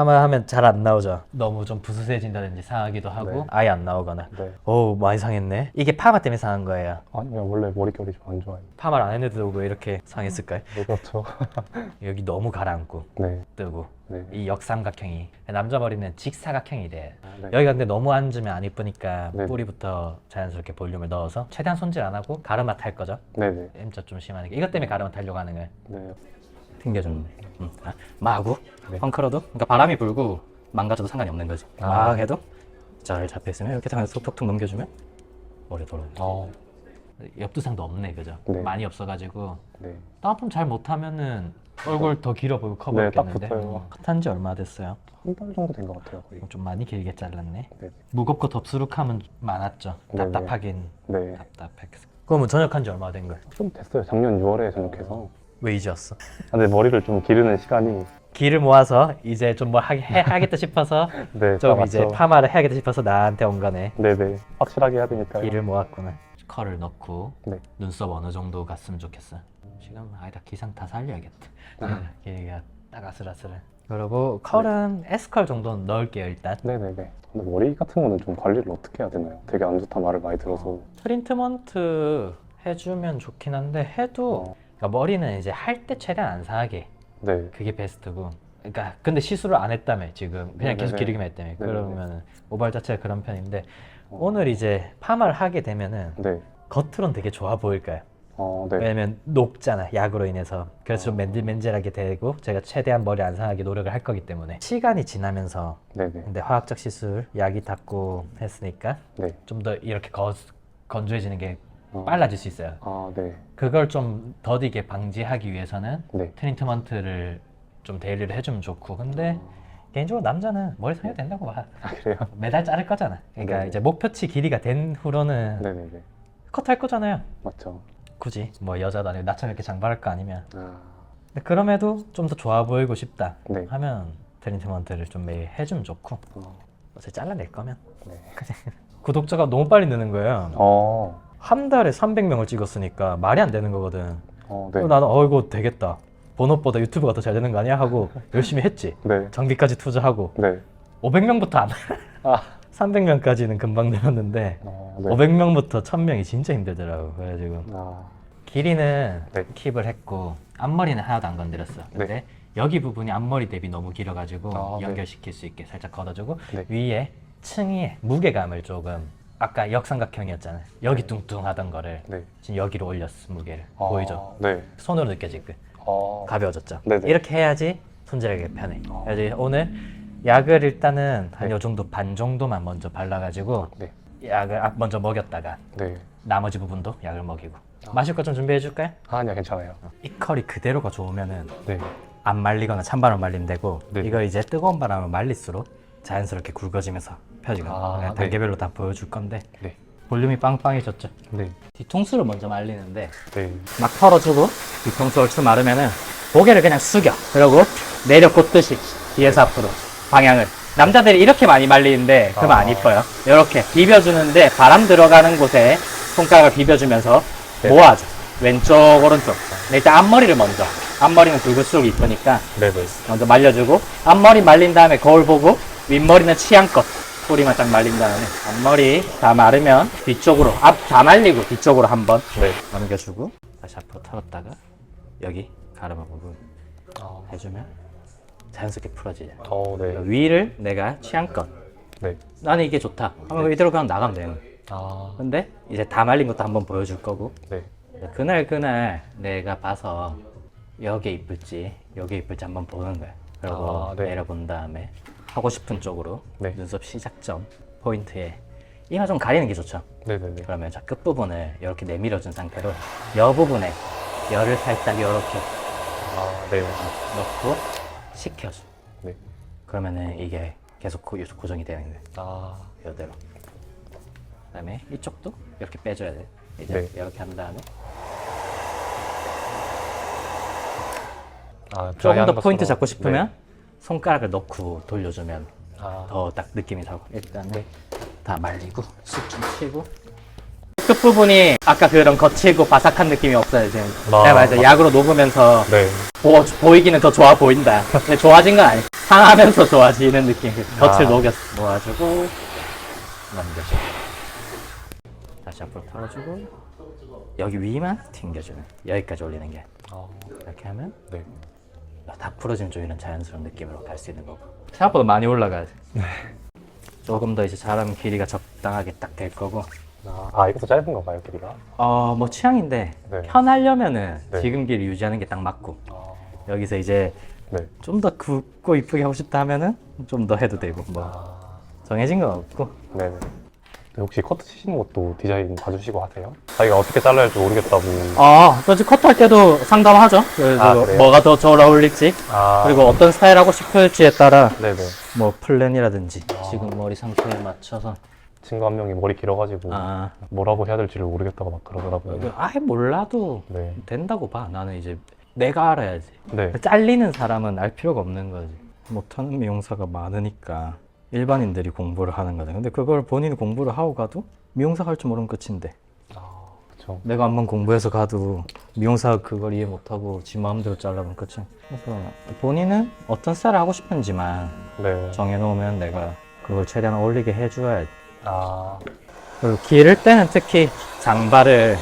파마하면 잘 안 나오죠. 너무 좀 부스스해진다든지 상하기도 하고 네. 아예 안 나오거나. 네. 오 많이 상했네. 이게 파마 때문에 상한 거예요. 아니요 원래 머릿결이 좀 안 좋아요. 파마를 안 했는데도 왜 이렇게 상했을까요? 네, 그렇죠. 여기 너무 가라앉고 네. 뜨고 네. 이 역삼각형이 남자 머리는 직사각형이 돼. 아, 네. 여기가 근데 너무 앉으면 안 이쁘니까 네. 뿌리부터 자연스럽게 볼륨을 넣어서 최대한 손질 안 하고 가르마 탈 거죠. 네네. M자 좀 심하니까 이것 때문에 가르마 타려고 하는 거예요. 네. 튕겨주는 음. 아, 마구 네. 헝클어도 그러니까 바람이 불고 망가져도 상관이 없는 거지. 아. 막 해도 잘 잡혀 있으면 이렇게 당해서 톡톡톡 넘겨주면 머리 돌아. 어. 옆두상도 없네, 그죠? 네. 많이 없어가지고 네. 다운펌 잘 못하면은 얼굴 더 길어 보이고 커 네, 딱 보이겠는데. 붙어요. 컷한지 얼마 됐어요? 한 달 정도 된 것 같아요 거의. 좀 많이 길게 잘랐네. 네. 무겁고 덥수룩하면 많았죠. 네 네. 답답하긴 네. 답답했어. 그러면 전역한 지 얼마 된 거예요? 좀 됐어요. 작년 6월에 전역해서. 왜 이제 왔어? 아, 근데 머리를 좀 기르는 시간이 길을 모아서 이제 좀 뭐 하겠다 싶어서 네. 좀딱 이제 맞죠. 파마를 해야겠다 싶어서 나한테 온 거네. 네네. 확실하게 해야 되니까요. 길을 모았구나. 컬을 넣고 네. 눈썹 어느 정도 갔으면 좋겠어. 지금 아니다 기상 다 살려야겠다. 아. 길이가 딱 아슬아슬해. 그리고 컬은 S컬 정도는 넣을게요 일단. 네네네. 근데 머리 같은 거는 좀 관리를 어떻게 해야 되나요? 되게 안 좋다 말을 많이 들어서. 트리트먼트 해주면 좋긴 한데 해도 어, 그러니까 머리는 이제 할 때 최대한 안 상하게 네. 그게 베스트고. 그러니까 근데 시술을 안 했다며 지금 그냥 계속 네네네. 기르기만 했다며 네네네. 그러면 모발 자체가 그런 편인데 어, 오늘 이제 파마를 하게 되면은 네. 겉으론 되게 좋아 보일 거예요. 어, 네. 왜냐면 녹잖아 약으로 인해서 그래서 좀 어. 맨질맨질하게 되고 제가 최대한 머리 안 상하게 노력을 할 거기 때문에 시간이 지나면서 네네. 근데 화학적 시술 약이 닿고 했으니까 네. 좀 더 이렇게 거, 건조해지는 게 어. 빨라질 수 있어요. 아, 네. 그걸 좀 더디게 방지하기 위해서는 네. 트리트먼트를 좀 데일리를 해주면 좋고 근데 개인적으로 남자는 머리 상해도 된다고 봐. 아, 그래요? 매달 자를 거잖아. 그러니까 네네. 이제 목표치 길이가 된 후로는 네네네. 컷할 거잖아요. 맞죠. 굳이 뭐 여자도 아니고 나처럼 이렇게 장발할 거 아니면 아, 근데 그럼에도 좀 더 좋아 보이고 싶다 네. 하면 트리트먼트를 좀 매일 해주면 좋고 어, 어차피 잘라낼 거면 네. 구독자가 너무 빨리 느는 거예요 어, 한 달에 300명을 찍었으니까 말이 안 되는 거거든 어, 네. 그래서 나는 어 이거 되겠다 본업보다 유튜브가 더 잘 되는 거 아니야 하고 열심히 했지 네. 장비까지 투자하고 네. 500명부터 안 아, 300명까지는 금방 늘었는데 어, 네. 500명부터 1000명이 진짜 힘들더라고 그래가지고 아, 길이는 네. 킵을 했고 앞머리는 하나도 안 건드렸어. 근데 여기 부분이 앞머리 대비 너무 길어가지고 아, 네. 연결시킬 수 있게 살짝 걷어주고 네. 위에 층위에 무게감을 조금 아까 역삼각형이었잖아. 여기 뚱뚱하던 거를 네. 지금 여기로 올렸어 무게를 아, 보이죠? 네. 손으로 느껴질 거 어, 가벼워졌죠. 네네. 이렇게 해야지 손질하기 편해. 어. 그래서 오늘 약을 일단은 한 네. 요 정도 반 정도만 먼저 발라가지고 네. 약을 아- 먼저 먹였다가 네. 나머지 부분도 약을 먹이고 아. 마실 거좀 준비해 줄까요? 아, 아니요, 괜찮아요. 이 컬이 그대로가 좋으면은 네. 안 말리거나 찬바람 말리면 되고 네. 이걸 이제 뜨거운 바람을 말릴수록 자연스럽게 굵어지면서 펴지고 아, 네. 단계별로 다 보여줄 건데 네. 볼륨이 빵빵해졌죠 네. 뒤통수를 먼저 말리는데 네. 막 털어주고 뒤통수 얼추 마르면은 고개를 그냥 숙여 그러고 내려 꽂듯이 뒤에서 앞으로 방향을 남자들이 이렇게 많이 말리는데 그러면 아. 안 이뻐요 이렇게 비벼주는데 바람 들어가는 곳에 손가락을 비벼주면서 네. 모아줘 왼쪽 오른쪽 근데 일단 앞머리를 먼저 앞머리는 굵을수록 이쁘니까 네. 네. 먼저 말려주고 앞머리 말린 다음에 거울 보고 윗머리는 취향껏 뿌리만 딱 말린 다음에 앞머리 다 마르면 뒤쪽으로 앞 다 말리고 뒤쪽으로 한번 네. 넘겨주고 다시 앞으로 털었다가 여기 가르마 부분 아, 해주면 자연스럽게 풀어지죠 어, 네. 위를 내가 취향껏 네. 나는 이게 좋다 하면 이대로 그냥 나가면 되는 거예요 아, 근데 이제 다 말린 것도 한번 보여줄 거고 네. 그날 그날 내가 봐서 여기 이쁠지 여기 이쁠지 한번 보는 거야. 그리고 아, 네. 내려본 다음에 하고 싶은 쪽으로 네. 눈썹 시작점 포인트에 이마 좀 가리는 게 좋죠. 네네네. 그러면 저 끝부분을 이렇게 내밀어준 상태로 여 부분에 열을 살짝 이렇게 아, 네. 넣고 식혀줘. 네. 그러면은 이게 계속 고, 고정이 되는 거예요. 아, 이대로. 그다음에 이쪽도 이렇게 빼줘야 돼. 이제 네. 이렇게 한 다음에 아 조금 더 포인트. 잡고 싶으면 네. 손가락을 넣고 돌려주면 아, 더 딱 느낌이 나고 일단은 네. 다 말리고 쑥좀 치고 끝부분이 아까 그런 거칠고 바삭한 느낌이 없어요, 지금. 아, 내가 말했죠. 약으로 녹으면서 네. 보, 보이기는 더 좋아 보인다. 근데 좋아진 건 아니야. 상하면서 좋아지는 느낌. 겉을 아. 녹였어. 놓아주고, 넘겨주고. 다시 앞으로 털어주고, 여기 위만 튕겨주는. 여기까지 올리는 게. 아, 이렇게 하면 네. 다 풀어지면 좀 이런 자연스러운 느낌으로 갈 수 있는 거고. 생각보다 많이 올라가야 돼. 조금 더 이제 잘하면 길이가 적당하게 딱 될 거고. 아, 아, 이것도 짧은 건가요, 길이가? 어, 뭐 취향인데, 네. 편하려면은 네. 지금 길이 유지하는 게 딱 맞고. 아, 여기서 이제 네. 좀 더 굵고 이쁘게 하고 싶다 하면은 좀 더 해도 되고 뭐 아, 정해진 건 없고 네네. 네, 혹시 커트 치시는 것도 디자인 봐주시고 하세요? 자기가 어떻게 잘라야 할지 모르겠다고. 아 솔직히 컷할 때도 상담하죠 그래서 아, 그래요? 뭐가 더 잘 어울릴지 아, 그리고 어떤 스타일 하고 싶을지에 따라 네네. 뭐 플랜이라든지 아. 지금 머리 상태에 맞춰서 친구 한 명이 머리 길어가지고 아 뭐라고 해야 될지를 모르겠다고 막 그러더라고요. 아예 몰라도 네. 된다고 봐 나는 이제 내가 알아야지 네. 잘리는 사람은 알 필요가 없는 거지 못하는 미용사가 많으니까 일반인들이 공부를 하는 거죠. 근데 그걸 본인이 공부를 하고 가도 미용사가 할줄 모르면 끝인데. 아, 그쵸. 내가 한번 공부해서 가도 미용사가 그걸 이해 못하고 지 마음대로 잘라면 끝이 그래서 본인은 어떤 스타일을 하고 싶은지만 네. 정해놓으면 내가 그걸 최대한 어울리게 해줘야 아, 그리고 기를 때는 특히 장발을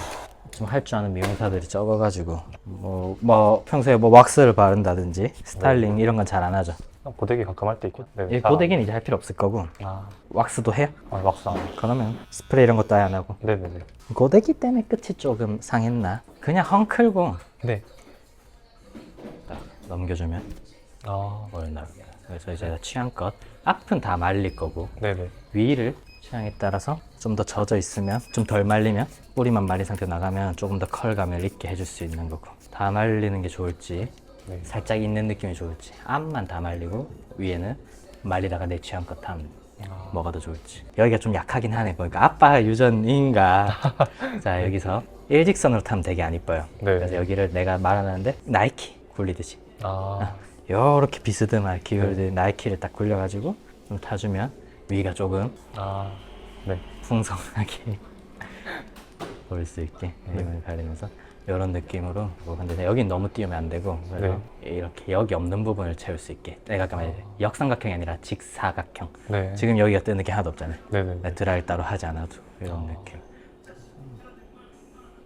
좀 할 줄 아는 미용사들이 적어가지고 뭐, 뭐 평소에 뭐 왁스를 바른다든지 스타일링 이런 건 잘 안 하죠 고데기 가끔 할 때 있고. 네. 이잘 고데기는 이제 할 필요 없을 거고 안- 아, 왁스도 해요 아, 막상. 그러면 스프레이 이런 것도 아예 안 하고 네네네. 고데기 때문에 끝이 조금 상했나 그냥 헝클고 네. 딱 넘겨주면 아, 올라가. 그래서 이제 취향껏 앞은 다 말릴 거고 네네. 위를 취향에 따라서 좀 더 젖어 있으면 좀 덜 말리면 뿌리만 말린 상태로 나가면 조금 더 컬감을 있게 해줄 수 있는 거고 다 말리는 게 좋을지 네. 살짝 있는 느낌이 좋을지 앞만 다 말리고 위에는 말리다가 내 취향껏 하면 아, 뭐가 더 좋을지. 여기가 좀 약하긴 하네. 보니까 아빠 유전인가? 자 여기서 일직선으로 타면 되게 안 이뻐요. 네. 그래서 여기를 내가 말하는데 나이키 굴리듯이. 아, 요렇게 비스듬하게 기울듯 나이키를 딱 굴려가지고 좀 타주면 위가 조금 아, 네. 풍성하게 보일 수 있게 힘을 가리면서 이런 느낌으로 뭐 근데 여긴 너무 띄우면 안 되고 그래서 이렇게 여기 없는 부분을 채울 수 있게 내가 아까 말했 역삼각형이 아니라 직사각형 네. 지금 여기가 뜨는 게 하나도 없잖아요 네네. 드라이를 따로 하지 않아도 이런 느낌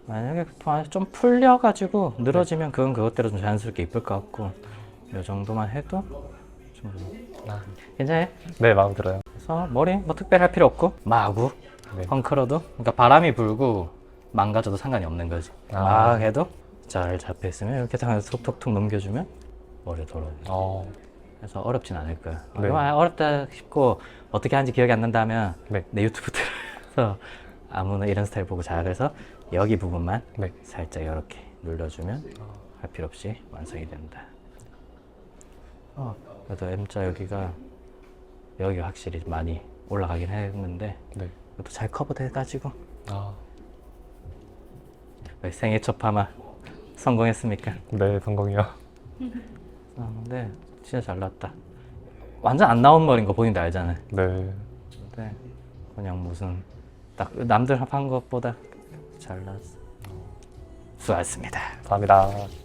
만약에 좀 풀려가지고 늘어지면 그건 그것대로 좀 자연스럽게 이쁠 것 같고 이 정도만 해도 좀 아, 괜찮아요? 네, 마음 들어요. 그래서 머리 뭐 특별히 할 필요 없고 마구 네. 헝클어도 그러니까 바람이 불고 망가져도 상관이 없는 거지 아. 막 해도 잘 잡혀 있으면 이렇게 딱 톡톡톡 넘겨주면 머리 돌아오죠 어, 그래서 어렵진 않을 거야 네. 아, 어렵다 싶고 어떻게 하는지 기억이 안 난다면 네. 내 유튜브 들어서 아무나 이런 스타일 보고 잘해서 여기 부분만 네. 살짝 이렇게 눌러주면 할 필요 없이 완성이 된다 어, 그래도 M자 여기가 여기가 확실히 많이 올라가긴 했는데 네. 이것도 잘 커버돼가지고 아, 왜 생애 첫 파마 성공했습니까? 네, 성공이요. 아, 진짜 잘 나왔다. 완전 안 나온 머리인 거 보니까 알잖아요. 네. 근데 그냥 무슨 딱 남들 한 것보다 잘 나왔어. 수고하셨습니다. 감사합니다.